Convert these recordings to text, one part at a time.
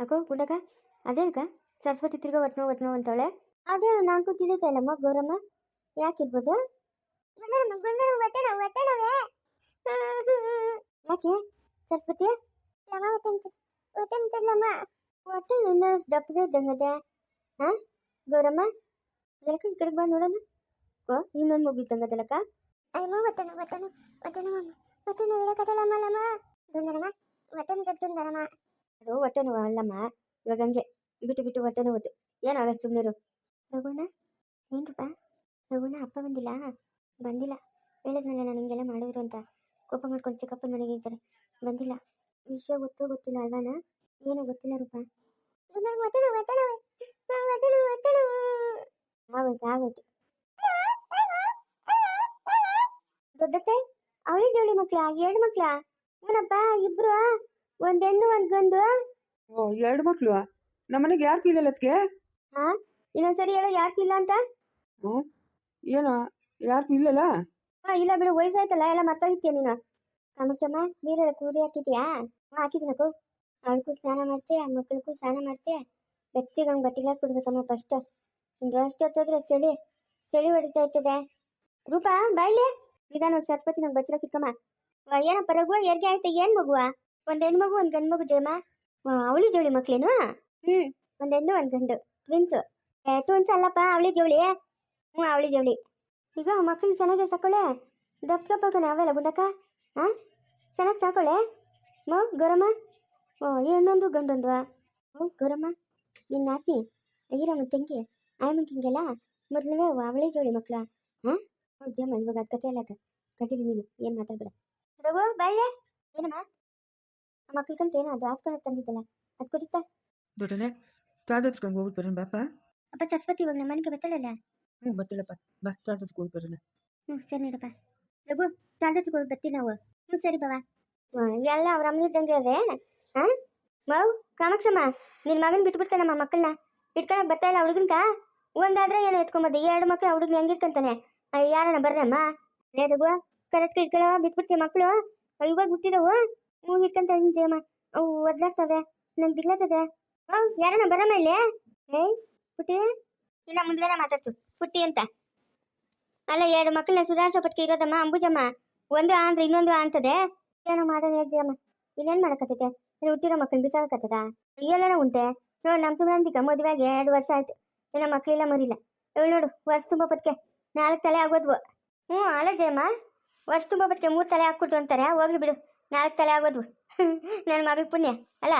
ಅಕ್ಕೋ ಗುಂಡಕ್ಕ ಅದೇಳ್ಕ ಸರಸ್ವತಿ ತಿರ್ಗ ಒಟ್ನೋ ಒಟ್ನೋ ಅಂತಾಳೆ ಅದೇನು ನಾಲ್ಕು ತಿಳಿತಾ ಇಲ್ಲಮ್ಮ, ಗೌರಮ್ಮ. ಯಾಕಿರ್ಬೋದು? ಯಾಕೆ? ಸರಸ್ವತಿ? ಹೊಟ್ಟೆ ನಿನ್ನ ದಪ್ಪಗೆ ಇದ್ದಂಗದೆ. ಹಾ, ಗೌರಮ್ಮ? ಎಲ್ಕ ಈ ಕಡೆಗೆ ಬಾ ನೋಡೋಣ ಓ, ಇನ್ನೊಂದು ಮಗು ಇದ್ದಂಗದಲ್ಲಕ್ಕ ಅಯ್ಯಮ್ಮ ಒತ್ತನು ಒತ್ತನು ಒತ್ತನು ಒತ್ತನು ಹೇಳಕತ್ತಲ್ಲಮ್ಮ ಲಮ್ಮ. ದುಂದರಮ್ಮ ದುಂದರಮ್ಮ ಅದು ಹೊಟ್ಟೆ ನೋವು ಅಲ್ಲಮ್ಮ. ಇವಾಗ ಹಂಗೆ ಬಿಟ್ಟು ಬಿಟ್ಟು ಹೊಟ್ಟೆ ನೋವು ಏನಾಗ ಸುಮ್ಮನೆ ರಘುಣ ಏನ್ರಪ್ಪ ರಘುಣ ಅಪ್ಪ ಬಂದಿಲ್ಲ? ಬಂದಿಲ್ಲ. ಹೇಳಿದ್ನಲ್ಲ ನಾನು ಹಿಂಗೆಲ್ಲ ಮಾಡಿದ್ರು ಅಂತ. ಕೋಪ ಮಾಡ್ಕೊಂಡು ಚಿಕ್ಕಪ್ಪನ ಮನೆಗೆ ಇದ್ದಾರೆ. ಬಂದಿಲ್ಲ. ವಿಷಯ ಗೊತ್ತೋ ಗೊತ್ತಿಲ್ಲ ಅಲ್ವಾನ? ಏನೋ ಗೊತ್ತಿಲ್ಲ ರೂಪ. ಆಗೋಯ್ತು ಆಗೋಯ್ತು. ದೊಡ್ಡತ್ತೆ ಅವಳಿ ಜವಳಿ ಮಕ್ಳ? ಎರಡು ಮಕ್ಳ? ಏನಪ್ಪ ಇಬ್ರು? ಒಂದ್ ಹೆಣ್ಣು ಒಂದ್ ಗಂಡು? ಓ ಎರಡು ಮಕ್ಳು. ನಮ್ಮನೆಗೆ ಯಾರು ಕೀಲಲ್ಲ ಅದಕ್ಕೆ ಹಾ? ಇನ್ನೊಂದ್ಸರಿ ಹೇಳ ಯಾರ್ ಇಲ್ಲ ಅಂತ? ಹ್ಞೂ ಏನೋ? ಯಾರು ಇಲ್ಲಲ್ಲ ಹಾ ಇಲ್ಲ ಬಿಡು ವಯಸ್ಸಾಯ್ತಲ್ಲ ಎಲ್ಲ ಮರ್ತೋಗಿತ್ತೀಯ ನೀನು? ಕಾಮರ್ಚಮ್ಮ ನೀರೆಲ್ಲ ಕೂರಿ ಹಾಕಿದ್ಯಾ? ಹಾ ಹಾಕಿದ್ದೀನಕ್ಕು ಅವಳಿಗೂ ಸ್ನಾನ ಮಾಡಿಸಿ ಆ ಮಕ್ಕಳಿಗೂ ಸ್ನಾನ ಮಾಡಿಸಿ. ಬೆಚ್ಚಿಗೆ ಹಂಗೆ ಬಟ್ಟಿಗೆ ಹಾಕ್ಬಿಡ್ಬೇಕಮ್ಮ ಫಸ್ಟ್ ಇನ್ನು ಅಷ್ಟು ಹೊತ್ತೋದ್ರೆ ಚಳಿ ಚಳಿ ಹೊಡಿತಾ ಇರ್ತದೆ. ರೂಪಾ ಬಾಯ್ಲಿ ನಿಧಾನ ಒಂದು ಸರಸ್ವತಿ ನಂಗೆ ಬಚ್ಚಲ ಕಿಕ್ಕಮ್ಮ ಏನಪ್ಪ ರಘುವ ಎರ್ಗೆ ಆಯ್ತಾ? ಏನು ಮಗುವ? ಒಂದ್ ಹೆಣ್ಣು ಮಗು ಒಂದ್ ಗಂಡು ಮಗು ಜಯಮ್ಮ ಅವಳಿ ಜವಳಿ ಮಕ್ಳೇನು? ಹ್ಮ್. ಒಂದ್ ಹೆಣ್ಣು ಒಂದ್ ಗಂಡು. ಟ್ವಿನ್ಸ್ ಟ್ವಿನ್ಸ್ ಅಲ್ಲಪ್ಪ ಅವಳಿ ಜೋಳಿ ಹ್ಞೂ ಅವಳಿ ಜೋಳಿ ಈಗ ಮಕ್ಕಳು ಚೆನ್ನಾಗಿ ಸಾಕೊಳ್ಳೆ ದಪ್ಪ ದಪ್ಪಕ್ಕನೆ ಅವೆಲ್ಲ ಗುಂಡಕ್ಕ? ಹಾ ಚೆನ್ನಾಗಿ ಸಾಕೊಳ್ಳೆ ಮೋ ಗೌರಮ್ಮ. ಓ ಇನ್ನೊಂದು ಗಂಡೊಂದು. ಓ ಗೌರಮ್ಮ. ನಿನ್ನ ನಾತ್ನಿ ಈರಮ್ಮ ತಂಗಿ ಆಯಮ್ಮಂಗಿಂಗೆಲ್ಲ ಮೊದಲನೇ ಅವಳಿ ಜೋಡಿ ಮಕ್ಕಳ ಹಾಂ ಹ್ಞೂ ಜಮ್ಮ ಇವಾಗ ಅದು ಕತೆ ಅಲ್ಲ ಕತೀರಿ ನೀನು ಏನು ಮಾತಾಡ್ಬೇಡ. ರಘು ಬಾಯ್ಲೆ. ಏನಮ್ಮ? ಆ ಮಕ್ಳ ಕಲ್ತು ಏನೋ ಅದು ಹಾಸ್ಕೊಂಡು ತಂದಿದ್ದಲ್ಲ ಅದು ಕುಡಿತಾ ದೊಡ್ಡನೆ ಚಾದರ್ಸ್ಕೊಂಡ್ ಹೋಗ್ಬಿಟ್ಟು ಬರೋಣ ಬಾಪ. ಅಪ್ಪ ಸರಸ್ವತಿ ಇವಾಗ ನಮ್ಮ ಮನೆಗೆ ಬರ್ತಾಳಲ್ಲ? ಹ್ಞೂ ಬತ್ತಳಪ್ಪ ಬಾ ಚಾದರ್ಸ್ಗೆ ಹೋಗಿ ಬರೋಣ. ಹ್ಞೂ ಸರಿ ನೋಡಪ್ಪ. ರಘು ಚಾಂದತ್ಗೆ ಹೋಗಿ ಬರ್ತೀವಿ ನಾವು. ಹ್ಞೂ ಸರಿ ಬಾವ. ಎಲ್ಲ ಅವ್ರ ಅಮ್ಮನ ಇದ್ದಂಗೆ ಅವೆ ಹಾಂ? ಮಾವು ಕಾಮಾಕ್ಷಮ್ಮ ನಿನ್ನ ಮಗನ ಬಿಟ್ಬಿಡ್ತಾನಮ್ಮ ಮಕ್ಕಳನ್ನ ಇಟ್ಕೊಳಕ್ ಬರ್ತಾ ಇಲ್ಲ ಹುಡುಗನ್ಕ? ಒಂದಾದ್ರೆ ಏನೋ ಎತ್ಕೊಂಬೋದು. ಎರಡು ಮಕ್ಳು ಹುಡುಗನ ಹೆಂಗಿರ್ಕಂತಾನೆ ಯಾರನ್ನ ಬರ್ರಮ್ಮ? ರಘು ಕರೆಕ್ಟ್ ಇಟ್ಕೊಳ ಬಿಟ್ಬಿಡ್ತೀವಿ ಮಕ್ಕಳು ಇವಾಗ ಬಿಟ್ಟಿರವು ಹ್ಞೂ ಇಟ್ಕೊಂತ ಇದೀನಿ ಜಯಮ್ಮ ಅವು ಒದ್ಲಾಡ್ತವೆ ನಂಗೆ ದಿಗ್ಲಾತದೆ ಹ್ಞೂ ಯಾರನ್ನ ಬರಮ್ಮ ಇಲ್ಲಿ? ಏಯ್, ಪುಟ್ಟಿ. ಇಲ್ಲ ಮುಂದ್ಗಡೆ ಮಾತಾಡ್ತು ಪುಟ್ಟಿ ಅಂತ. ಅಲ್ಲ, ಎರಡು ಮಕ್ಕಳನ್ನ ಸುಧಾರಿಸೋ ಪಟ್ಟಿಗೆ ಇರೋದಮ್ಮ, ಅಂಬುಜಮ್ಮ. ಒಂದು ಆ ಅಂದ್ರೆ ಇನ್ನೊಂದು ಅಂತದೆ. ಏನೋ ಮಾಡೋಣ ಅಜ್ಜಿಯಮ್ಮ ಇನ್ನೇನ್ ಮಾಡಕತ್ತೈತೆ? ನೀನು ಹುಟ್ಟಿರೋ ಮಕ್ಕಳು ಬಿಸಾಕತ್ತದ? ಇಲ್ಲೆಲ್ಲ ಉಂಟೆ. ನೋಡು ನಮ್ಮ ಸುಮಂತಿಕ ಮದುವೆಗೆ ಎರಡು ವರ್ಷ ಆಯ್ತು. ಇನ್ನ ಮಕ್ಕಳಿಲ್ಲ ಮರಿಲ್ಲ. ಇವಳು ನೋಡು, ವರ್ಷ ತುಂಬ ಪಟ್ಕೆ. ನಾಲ್ಕು ತಲೆ ಆಗೋದ್ವು. ಹ್ಞೂ ಅಲ್ಲ ಜಯಮ್ಮ ವರ್ಷ ತುಂಬ ಪಟ್ಕೆ ಮೂರು ತಲೆ ಹಾಕ್ಬಿಟ್ಟು ಅಂತಾರೆ. ಹೋಗ್ಲಿ ಬಿಡು. ನಾಲ್ಕು ತಲೆ ಆಗೋದು ನನ್ನ ಮಗಳ ಪುಣ್ಯ ಅಲ್ಲ?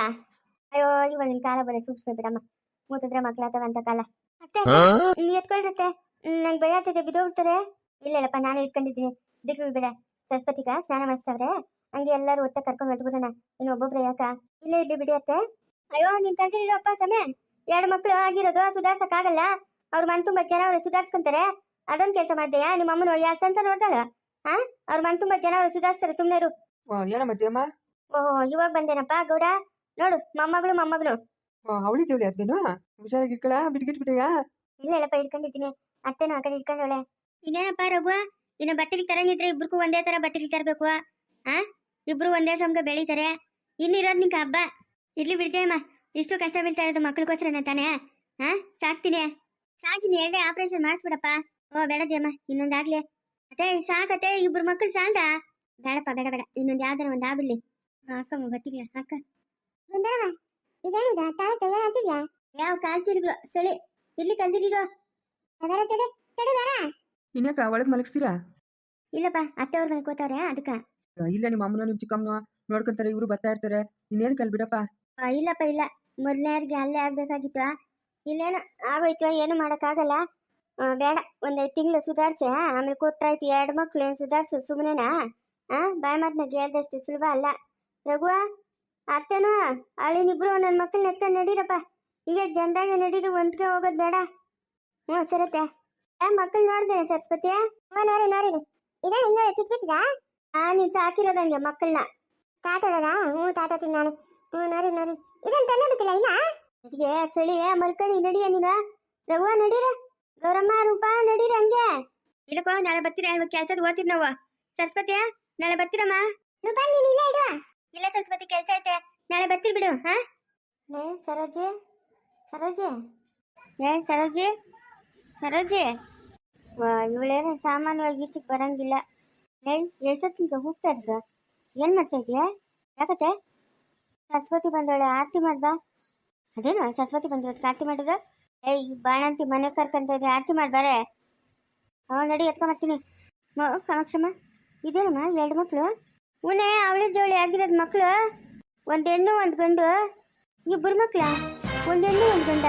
ಅಯ್ಯೋ ಇವಾಗಿನ ಕಾಲ ಬರೀ ಸೂಕ್ಷ್ಮ ಬಿಡಮ್ಮ. ಮೂತಿದ್ರೆ ಮಕ್ಕಳಾತವ ಅಂತ ಕಾಲ. ಅತ್ತೆ ನೀ ಎತ್ಕೊಳ್ರತ್ತೆ ನಂಗೆ ಭಯ ಆಗ್ತದೆ ಬಿದ್ದೋಗ್ತಾರೆ ಇಲ್ಲ ಇಲ್ಲಪ್ಪ ನಾನು ಇಟ್ಕೊಂಡಿದ್ದೀನಿ. ದಿಕ್ಕು ಬೇಡ. ಸರಸ್ವತಿಗ ಸ್ನಾನ ಮಾಡಿಸವ್ರೆ ಹಂಗೆ ಎಲ್ಲರೂ ಒಟ್ಟ ಕರ್ಕೊಂಡು ಹೊಟ್ಬಿಡೋಣ ಇನ್ನು ಒಬ್ಬೊಬ್ರು ಯಾಕ? ಇಲ್ಲೇ ಇಲ್ಲಿ ಬಿಡಿ ಅತ್ತೆ. ಅಯ್ಯೋ ನಿನ್ ತಂಗಿರಪ್ಪ ಸಮಯ. ಎರಡು ಮಕ್ಕಳು ಆಗಿರೋದು ಸುಧಾರ್ಸಕ್ಕಾಗಲ್ಲ. ಅವ್ರ ಮನ್ ತುಂಬಾ ಜನ ಅವ್ರು ಸುಧಾರಿಸ್ಕೊಂತಾರೆ. ಅದೊಂದು ಕೆಲಸ ಮಾಡ್ದೆಯಾ ನಿಮ್ಮ ಅಮ್ಮನ ಯಾಕೆ ಅಂತ ನೋಡ್ತಾಳ ಹಾ ಅವ್ರ ಮನ್ ತುಂಬಾ ಜನ ಅವ್ರು ಸುಧಾರಿಸ್ತಾರೆ ಸುಮ್ಮನೆ ಇರು. ಏನಮ್ಮ ಜಯಮ್ಮ? ಓಹೋ ಇವಾಗ ಬಂದೇನಪ್ಪ ಗೌಡ? ನೋಡು ಮೊಮ್ಮಗಳು ಮೊಮ್ಮಗಳು. ಅವಳಿ ಜೋಳಿ ಅದ್ವೇನು? ಹುಷಾರಾಗಿ ಇಟ್ಕೊಳ ಬಿಟ್ಗಿಟ್ಬಿಟ್ಟೆಯಾ ಇಲ್ಲ ಇಲ್ಲಪ್ಪ ಇಟ್ಕೊಂಡಿದ್ದೀನಿ. ಅತ್ತೆನೂ ಆ ಕಡೆ ಇಟ್ಕೊಂಡವಳೆ. ಇನ್ನೇನಪ್ಪ ರಘು ಇನ್ನು ಬಟ್ಟೆಗೆ ತರಂಗಿದ್ರೆ ಇಬ್ರಿಗೂ ಒಂದೇ ತರ ಬಟ್ಟೆಗೆ ತರಬೇಕು. ಆ? ಇಬ್ರು ಒಂದೇ ಸಮಗ ಬೆಳಿತಾರೆ. ಇನ್ನಿರೋದು ನಿಂಗೆ ಹಬ್ಬ. ಇರ್ಲಿ ಬಿಡ್ತೇಮ್ಮ ಇಷ್ಟು ಕಷ್ಟ ಬೀಳ್ತಾ ಇರೋದು ಮಕ್ಳಿಗೋಸ್ಕರನ ತಾನೇ? ಹಾ ಸಾಕ್ತೀನಿ. ಸಾಕಿನಿ ಎರಡೇ ಆಪರೇಷನ್ ಮಾಡಿಸ್ಬಿಡಪ್ಪ. ಓ ಬೇಡ ಜಯಮ್ಮ ಇನ್ನೊಂದಾಗ್ಲಿ. ಅದೇ ಸಾಕತ್ತೆ ಇಬ್ರು ಮಕ್ಕಳು ಸಾಲ್ದ ಬೇಡಪ್ಪ ಬೇಡ ಬೇಡ. ಇನ್ನೊಂದು ಯಾವ್ದಾರ ಒಂದು ಆಗ್ಬಿಡ್ಲಿ. ಹಾಕಮ್ಮ ಬಟ್ಟಿಗೆ ಹಾಕ ಇದೇನಿದ? ತಾಳ ಯಾವ ಕಾಲ್ಚೀರಿಗಳು ಸೊಳಿ ಇಲ್ಲಿ ಕಲ್ದಿರೋ ಅದರ ತಡೆ ತಡೆ ಬರ ಇನ್ಯಾಕ ಒಳಗೆ ಮಲಗಿಸ್ತೀರಾ? ಇಲ್ಲಪ್ಪ ಅತ್ತೆ ಅವ್ರ ಮನೆ ಕೂತವ್ರೆ ಅದಕ್ಕ ಇಲ್ಲ ನಿಮ್ಮ ಅಮ್ಮನೋ ನಿಮ್ಮ ಚಿಕ್ಕಮ್ಮನೋ ನೋಡ್ಕೊಂತಾರೆ ಇವರು ಬರ್ತಾ ಇರ್ತಾರೆ. ಇನ್ನೇನು ಕಲ್ ಬಿಡಪ್ಪ? ಆ, ಇಲ್ಲಪ್ಪ ಇಲ್ಲ. ಮೊದಲನೇರ್ಗೆ ಅಲ್ಲೇ ಆಗ್ಬೇಕಾಗಿತ್ತು ಇಲ್ಲೇನು ಆಗೋಯ್ತು ಏನು ಮಾಡೋಕ್ಕಾಗಲ್ಲ? ಆ, ಬೇಡ ಒಂದೈದು ತಿಂಗಳು ಸುಧಾರಿಸಿ ಆಮೇಲೆ ಕೊಟ್ರಾಯ್ತು ಎರಡು ಮಕ್ಳು ಏನು ಸುಧಾರಿಸು ಸುಮ್ಮನೆನಾ ಆ, ಬಾಯ್ ಮಾತನ್ನ ಕೇಳ್ದಷ್ಟು ಸುಲಭ ಅಲ್ಲ. ರಘುವ, ಅತ್ತೆನೂ, ಅಳಿನಿಬ್ರು ನನ್ನ ಮಕ್ಕಳನ್ನ ಎತ್ಕೊಂಡು ನಡೀರಪ್ಪ. ಈಗ ಜನದಾಗ ನಡೀರಿ, ಒಂಟ್ಗೆ ಹೋಗೋದು ಬೇಡ. ಹ್ಞೂ ಸರತ್ತೆ ಆ ಮಕ್ಕಳು ನೋಡ್ದೇನೆ ಸರಸ್ವತಿ. ಅಮ್ಮ, ನೋಡಿ ಇದೆ ಹಿಂಗೆ ಹಿಂಗ ಪಿಟ್ಬಿಟ್ಟಿದ ಆ, ನೀನು ಸಾಕಿರೋದಂಗೆ ಮಕ್ಕಳನ್ನ ತಾತಳದ? ಹ್ಞೂ, ತಾತ ನಾನು. ಹ್ಞೂ, ನೋಡಿ ನೋಡಿ. ಇದನ್ನು ತಂದೆ ಬಿಟ್ಟಿಲ್ಲ ಇನ್ನ? ನಡಿಗೆ, ಸಳಿ ಮಲ್ಕಳಿ ನಡಿಯ ನೀನು. ರಘುವ, ನಡೀರ. ಗೌರಮ್ಮ, ರೂಪ, ನಡೀರಿ ಹಂಗೆ. ಇಲ್ಲಕೋ ನಾಳೆ ಬರ್ತೀರಾ? ಇವಾಗ ಕೆಲ್ಸದ ಓದ್ತೀರಿ ನಾವು. ನಾಳೆ ಬರ್ತೀರಮ್ಮ? ನೀವು ನೀನ್ ಇಲ್ಲ ಇಡುವ ಇಲ್ಲ ಸರಸ್ವತಿ ಕೆಲಸ ಐತೆ. ನಾಳೆ ಬರ್ತೀರಿ ಬಿಡು ಹಾ? ಲೇ ಸರೋಜಿ ಸರೋಜಿ. ಏ ಸರೋಜಿ ಸರೋಜಿ. ವಾ ಇವಳೇನು ಸಾಮಾನ್ಯವಾಗಿ ಈಚೆಗೆ ಬರಂಗಿಲ್ಲ. ಏ ಎಷ್ಟೊತ್ತಿಗೆ ಹೋಗ್ತಾ ಇರೋದು? ಏನು ಮಾಡ್ತಾ ಇದೆಯಾ? ಯಾಕತ್ತೆ? ಸರಸ್ವತಿ ಬಂದವಳೆ ಆರತಿ ಮಾಡ್ಬಾ ಅದೇನು ಸರಸ್ವತಿ ಬಂದಿರೋದಕ್ಕೆ ಆರತಿ ಮಾಡೋದು? ಏಯ್ ಬಾಣಂತಿ ಮನೆ ಕರ್ಕೊಂತ ಇದ್ರೆ ಆರತಿ ಮಾಡ್ಬಾರೆ ಅವ ನಡಿ ಎತ್ಕೊಂಬರ್ತೀನಿ ಕಾಮಾಕ್ಷಮ್ಮ. ಇದೇನಮ್ಮ, ಎರಡು ಮಕ್ಕಳು ಉನೇ ಅವಳಿ ಜೋಳಿ ಆಗಿರೋದು ಮಕ್ಕಳು ಒಂದು ಹೆಣ್ಣು, ಒಂದು ಗಂಡು. ಇಬ್ಬರು ಮಕ್ಕಳ ಒಂದು ಹೆಣ್ಣು, ಒಂದು ಗಂಡ.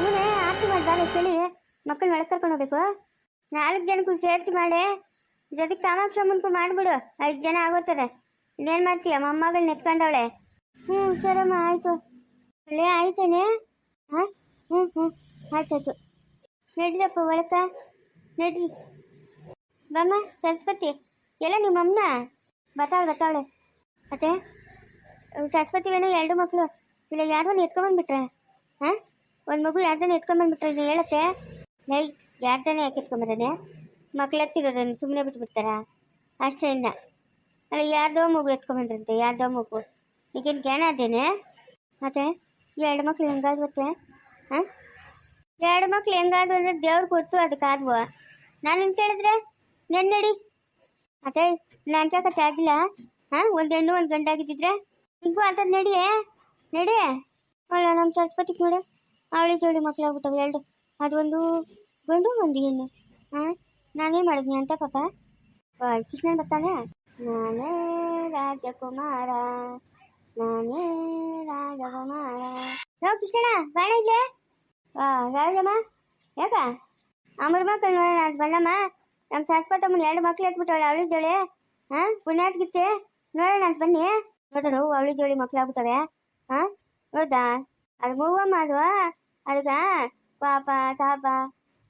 ಇವನೇ ಆರ್ತಿ ಮಾಡ್ಬಾರೆ ಚಳಿ. ಮಕ್ಕಳನ್ನ ಒಳಗೆ ಕರ್ಕೊಂಡು ಹೋಗ್ಬೇಕು. ನಾಲ್ಕು ಜನಕ್ಕೂ ಸೇರ್ಚ್ ಮಾಡಿ. ಜೊತೆಗೆ ಕಾಮಾಕ್ಷಮ್ಮನ್ಗೂ ಮಾಡಿಬಿಡು. ಐದು ಜನ ಆಗೋತಾರೆ. ಇನ್ನೇನು ಮಾಡ್ತೀಯ? ಮೊಮ್ಮಗಳನ್ನ ಎತ್ಕೊಂಡವಳೆ. ಹ್ಞೂ ಸರಮ್ಮ, ಆಯಿತು. ಅಲ್ಲೇ ಆಯ್ತೇನೆ. ಹಾಂ? ಹ್ಞೂ ಹ್ಞೂ ಆಯ್ತಾಯ್ತು. ನಡ್ರಪ್ಪ ಒಳಕ. ನಡ್ರಿ. ಬಮ್ಮ, ಸರಸ್ವತಿ. ಎಲ್ಲ ನಿಮ್ಮ ಅಮ್ಮನ? ಬತ್ತಾಳೆ ಬತ್ತಾಳೆ. ಮತ್ತೆ, ಸರಸ್ವತಿ ಸರಸ್ವತಿವೇನೋ ಎರಡು ಮಕ್ಕಳು ಇಲ್ಲ ಯಾರು ಯಾರನ್ನ ಎತ್ಕೊಂಬಂದ್ಬಿಟ್ರೆ ಹಾಂ? ಒಂದು ಮಗು ಯಾರ್ದಾನೆ ಎತ್ಕೊಂಬಂದ್ಬಿಟ್ರೆ ಇದು ಹೇಳತ್ತೆ? ನೈ ಯಾರ್ದಾನೆ ಯಾಕೆ ಎತ್ಕೊಂಬರದೆ ಮಕ್ಳು ಎತ್ತಿರೋದನ್ನು ಸುಮ್ಮನೆ ಬಿಟ್ಬಿಡ್ತಾರ? ಅಷ್ಟೇ ಇನ್ನ. ಅಲ್ಲ, ಯಾರ್ದೋ ಮಗು ಎತ್ಕೊಂಬಂದ್ರಂತೆ ಯಾರ್ದೋ ಮಗು. ಈಗೇನು ಜ್ಞಾನ ಅದೇನೆ? ಮತ್ತೆ, ಎರಡು ಮಕ್ಳು ಹೆಂಗಾದ್ವತ್ತೆ ಹಾಂ? ಎರಡು ಮಕ್ಳು ಹೆಂಗಾದ್ವು ಅಂದ್ರೆ ದೇವ್ರು ಕೊಡ್ತು ಅದಕ್ಕೆ ಆದ್ವು ನಾನು ಹಿಂಗೆ ಕೇಳಿದ್ರೆ? ನೆನ್ನಡಿ. ಅದೇ, ನಾನು ಕೇಳಕತ್ತೆ ಆಗಿಲ್ಲ ಹಾಂ, ಒಂದು ಹೆಣ್ಣು ಒಂದು ಗಂಡಾಗಿದ್ದಿದ್ರೆ? ಹಿಂಗೂ ಅಂತದ್ ನಡಿಯೇ ನಡಿ. ಅವಳ ನಮ್ಮ ಸರಸ್ವತಿಗೆ ನೋಡು. ಅವಳಿ ಜೋಡಿ ಮಕ್ಕಳಾಗ್ಬಿಟ್ಟವು ಎರಡು. ಅದೊಂದು ಗಂಡು, ಒಂದು ಹೆಣ್ಣು. ಹಾಂ ನಾನೇನು ಮಾಡಿದ್ನಿ ಅಂತ ಪಾಪ? ಕೃಷ್ಣನ್ ಬರ್ತಾನೆ? ನಾನೇ ರಾಜಕುಮಾರ. ನಾನೇ ರಾಜಕುಮಾರ. ಯಾವ ಕೃಷ್ಣ ಬಾಣ ಇಲ್ಲೇ? ಹಾಂ ರಾಜಮ್ಮ ಯಾಕ? ಅಮರ ಮಕ್ಕಳು ನೋಡೋಣ ಬಂದಮ್ಮ ನಮ್ಮ ಸರಸ್ವತಮ್ಮನ ಎರಡು ಮಕ್ಳು ಎತ್ಬಿಟ್ಟವಳೆ, ಅವಳಿ ಜೋಳಿ. ಹಾಂ ಪುಣ್ಯಾಟ್ಗಿತ್ತೆ ನೋಡೋಣ ಅಂತ ಬನ್ನಿ. ನೋಡೋಣ ಅವಳಿ ಜೋಳಿ ಮಕ್ಳು ಆಗ್ಬಿಟ್ಟವೆ ಹಾಂ, ನೋಡ್ದಾ? ಅದು ಮೂವಮ್ಮ ಅದು ಅದಕ್ಕ ಪಾಪ, ತಾಪ.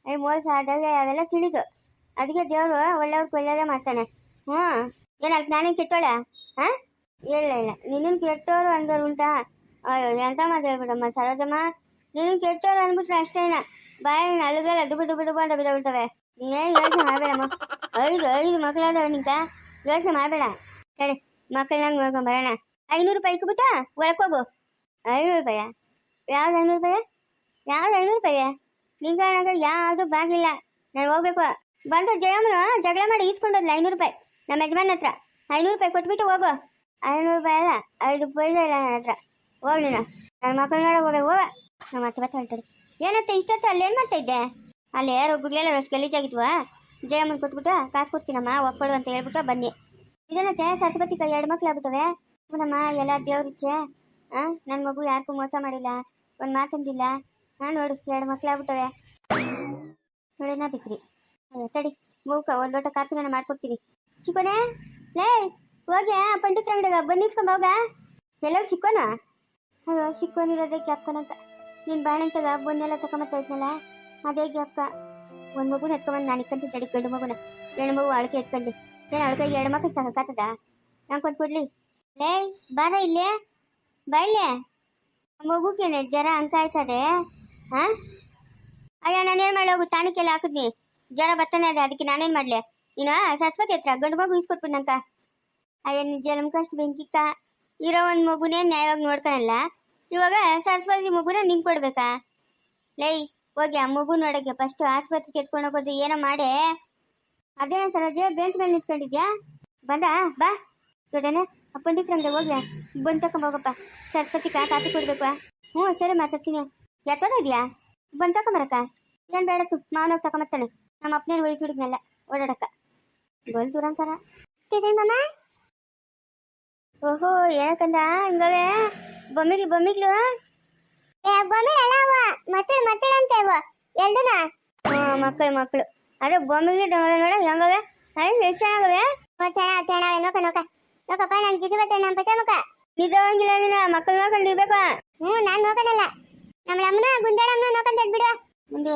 ಐ ಮೋಸ ಅದೆಲ್ಲ ಅವೆಲ್ಲ ತಿಳಿದು ಅದಕ್ಕೆ ದೇವರು ಒಳ್ಳೆಯವ್ರಿಗೆ ಒಳ್ಳೆಯದೇ ಮಾಡ್ತಾನೆ. ಹ್ಞೂ. ಏನಕ್ಕೆ ನಾನೇನು ಕೆಟ್ಟೋಳೆ? ಹಾಂ? ಇಲ್ಲ ಇಲ್ಲ. ನಿನ್ನ ಕೆಟ್ಟೋರು ಅಂದರು ಉಂಟಾ? ಅಯ್ಯೋ, ಎಂತ ಮಾತು ಹೇಳ್ಬಿಡಮ್ಮ, ಸರೋಜಮ್ಮ. ನಿನ್ನ ಕೆಟ್ಟೋರು ಅಂದ್ಬಿಟ್ರೆ ಅಷ್ಟೇನ. ಬಾಯಿ ಅಲ್ಲಿಗೆಲ್ಲ ಡುಬು ಡುಬು ಡುಬು ಅಂತ ಬಿಡಬಿಡ್ತವೆ ನೀನೇನು ಯೋಚನೆ ಮಾಡಬೇಡಮ್ಮ ಐದು ಐದು ಮಕ್ಕಳಾದವ ನಿಂಕ ಯೋಚನೆ ಮಾಡಬೇಡ. ಸರಿ ಮಕ್ಕಳನ್ನ ನೋಡ್ಕೊಂಡ್ ಬರೋಣ. ಐನೂರು ರೂಪಾಯಿ ಇಕ್ಬಿಟ್ಟ ಒಳಕೋಗು ಐನೂರು ರೂಪಾಯ? ಯಾವ್ದು ಐನೂರು ರೂಪಾಯಿ? ಯಾವ್ದು ಐನೂರು ರೂಪಾಯಿ? ನಿಂಗ ಯಾವುದು ಬಾಗಿಲ್ಲ ನಾನು ಹೋಗ್ಬೇಕು. ಬಂದು ಜಯಮ್ಮನು ಜಗಳ ಮಾಡಿ ಈಸ್ಕೊಂಡೋದ್ಲ ಐನೂರು ರೂಪಾಯಿ. ನಮ್ಮ ಯಜಮಾನ್ ಹತ್ರ. ಐನೂರು ರೂಪಾಯಿ ಕೊಟ್ಬಿಟ್ಟು ಹೋಗು. ಐನೂರು ರೂಪಾಯಿ ಅಲ್ಲ, ಐದು ರೂಪಾಯಿ ಇಲ್ಲ ನನ್ನ ಹತ್ರ. ಹೋಗ್ಲಿ ನೀನು. ನನ್ನ ಮಕ್ಕಳು ನೋಡೋಕೆ ಹೋಗ್ಬೇಕು ಹೋಗ. ನಮ್ಮ ಮತ್ತೆ ಬರ್ತಾ ಹೇಳ್ತಾರೆ ಏನತ್ತೆ, ಇಷ್ಟೊತ್ತು ಅಲ್ಲಿ ಏನು ಮಾಡ್ತಾ ಇದ್ದೆ? ಅಲ್ಲಿ ಯಾರೋ ಒಬ್ಬಗಳೆಲ್ಲ ಅಷ್ಟು ಗಲೀಜಾಗಿದ್ವಾ ಜಯಮ್ಮನ್ ಕೊಟ್ಬಿಟ್ಟು ಕಾಸು ಕೊಡ್ತೀನಮ್ಮ ಒಪ್ಪಡು ಅಂತ ಹೇಳ್ಬಿಟ್ಟು ಬನ್ನಿ ಇದೇನತ್ತೆ ಸರಸ್ವತಿ ಕೈ ಎರಡು ಮಕ್ಳು ಆಗ್ಬಿಟ್ಟವೆ ಹೌದಮ್ಮ ಎಲ್ಲ ದೇವ್ರಿಚ್ಛೆ ಹಾಂ ನನ್ನ ಮಗು ಯಾರಿಗೂ ಮೋಸ ಮಾಡಿಲ್ಲ. ಒಂದು ಮಾತಂದಿಲ್ಲ ಹಾಂ ನೋಡು, ಎರಡು ಮಕ್ಳು ಆಗ್ಬಿಟ್ಟವೆ ನಾ ಬಿತ್ರಿ ತಡಿ, ಮೂಕ, ಒಂದು ಲೋಟ ಕಾಫಿ ನಾನು ಮಾಡ್ಕೊಡ್ತೀನಿ ಚಿಕ್ಕೋನೆ, ಲೇ, ಹೋಗಿ ಪಂಡಿತ್ರ ಅಂಗಡಿಗ ಬನ್ನಿ, ಇಸ್ಕೊಂಡ್ ಹೋಗ. ಎಲ್ಲೋ ಚಿಕ್ಕೋನ? ಅಯ್ಯೋ, ಚಿಕ್ಕೋನಿರೋದೇ ಗ್ಯಾಪ್ಕನಂತ ನೀನು ಬಾಣಂತಗ, ಬೊನ್ನೆಲ್ಲ ತಗೊಂಬತ್ತಾ ಇದ್ನಲ್ಲ. ಅದೇ ಅಪ್ಪ? ಒಂದು ಮಗುನ ಎತ್ಕೊಂಬಂದು ನಾನು ಇಕ್ಕಂತೀನಿ ತಡಿ ಗಂಡು ಮಗುನ. ಹೆಣ್ಣು ಮಗು ಅಳಕೆ ಎತ್ಕೊಂಡು ಏನು ಅಳಕೆ ಎರಡು ಮಕ್ಕಳು ಸಾಕಾಗ್ತದ ನಂಗೆ ಕೊಡ್ಲಿ. ಲೇ, ಬಾರ ಇಲ್ಲೇ? ಬಾ ಇಲ್ಲೇ. ಮಗುಗೇನೆ, ಜ್ವರ ಅಂಕ ಆಯ್ತದೆ ಹಾಂ? ಅಯ್ಯ ನಾನೇನು ಮಾಡಲಿ? ಹೋಗು ಟಾನಿಕೆಲ್ಲ ಹಾಕಿದ್ನಿ. ಜ್ವರ ಬರ್ತಾನೆ ಅದ ಅದಕ್ಕೆ ನಾನೇನ್ ಮಾಡ್ಲಿ? ನೀನು ಸರಸ್ವತಿ ಹತ್ರ ಗಂಡು ಮಗು ಇಸ್ಕೊಟ್ಬಿಡ್ನಂಕ ಅಯ್ಯ, ನಿಜ ನಮ್ ಕಷ್ಟ ಬೆಂಕಿಕ್ಕ ಇರೋ ಒಂದ್ ಮಗುನೇ ನ್ಯಾಯವಾಗಿ ನೋಡ್ಕೊಳಲ್ಲ. ಇವಾಗ ಸರಸ್ವತಿ ಮಗುನ ನಿಂಗೆ ಕೊಡ್ಬೇಕಾ? ಲೈ ಹೋಗಿ ಆ ಮಗು ನೋಡಕ್ಕೆ ಫಸ್ಟ್ ಆಸ್ಪತ್ರೆಗೆ ಎತ್ಕೊಂಡು ಹೋಗೋದು ಏನೋ ಮಾಡೆ. ಅದೇ ಸರೋಜ ಬೆಂಚ್ ಮೇಲೆ ನಿಂತ್ಕೊಂಡಿದ್ಯಾ? ಬಂದ? ಬಾ. ದೊಡ್ಡನೆ ಪಂಡಿತ್ರಂಗೆ ಹೋಗ್ಯ ಬಂದು ತಕೊಂಬೋಗಪ್ಪ ಸರಸ್ವತಿ ಕಾ ಕಾಫಿ ಕೊಡ್ಬೇಕು ಹ್ಞೂ ಸರಿ ಮಾತಾಡ್ತೀನಿ. ಎತ್ತೋದ ಇದೆಯಾ ಬಂದು ತಕೊಂಬರಕ್ಕ ಏನು ಬೇಡ ತು ಮಾವನೋಗಿ ತಕೊಂಬತ್ತಾನೆ ನಮ್ಮ ಅಪ್ಪನೇನು ವಯಸ್ಸು ಹುಡುಗನೆಲ್ಲ ಓಡಾಡಕ್ಕ. ಗೋಲ್ ದುರಂಕಾರ ಮಾಮ. ಓಹೋ ಏನಕ್ಕಂದ ಹಿಂಗವೇ. ಬೊಮ್ಮಿಗ್ಲು ಬೊಮ್ಮಿಗ್ಲು ಬೊಮ್ಮೆ ಅಲ್ಲ ಮತ್ತಳ ಮತ್ತಳ ಎಲ್ದನ ಹ್ಞೂ ಮಕ್ಕಳು ಮಕ್ಕಳು ಅದೇ ಬೊಮ್ಮಿಗೆ ನೋಡ ಹೆಂಗವೆ? ಐ ಎಷ್ಟು ಚೆನ್ನಾಗವೆ? ತೇಣ ತೇಣ ನೋಕ ನೋಕ ನೋಕಪ್ಪ ನಂಗೆ ಜಿಜು ಬರ್ತೇನೆ ನಮ್ಮ ಪಚ ಮುಖ ನಿಜವಾಗಿಲ್ಲ ನೀನು ಮಕ್ಕಳು ನೋಡ್ಕೊಂಡು ಇರ್ಬೇಕು. ಹ್ಞೂ ನಾನು ನೋಕನಲ್ಲ ನಮ್ಮ ಅಮ್ಮನ ಗುಂಜಾಳಮ್ಮನ ನೋಕಂತ ಬಿಡು ಮುಂದೆ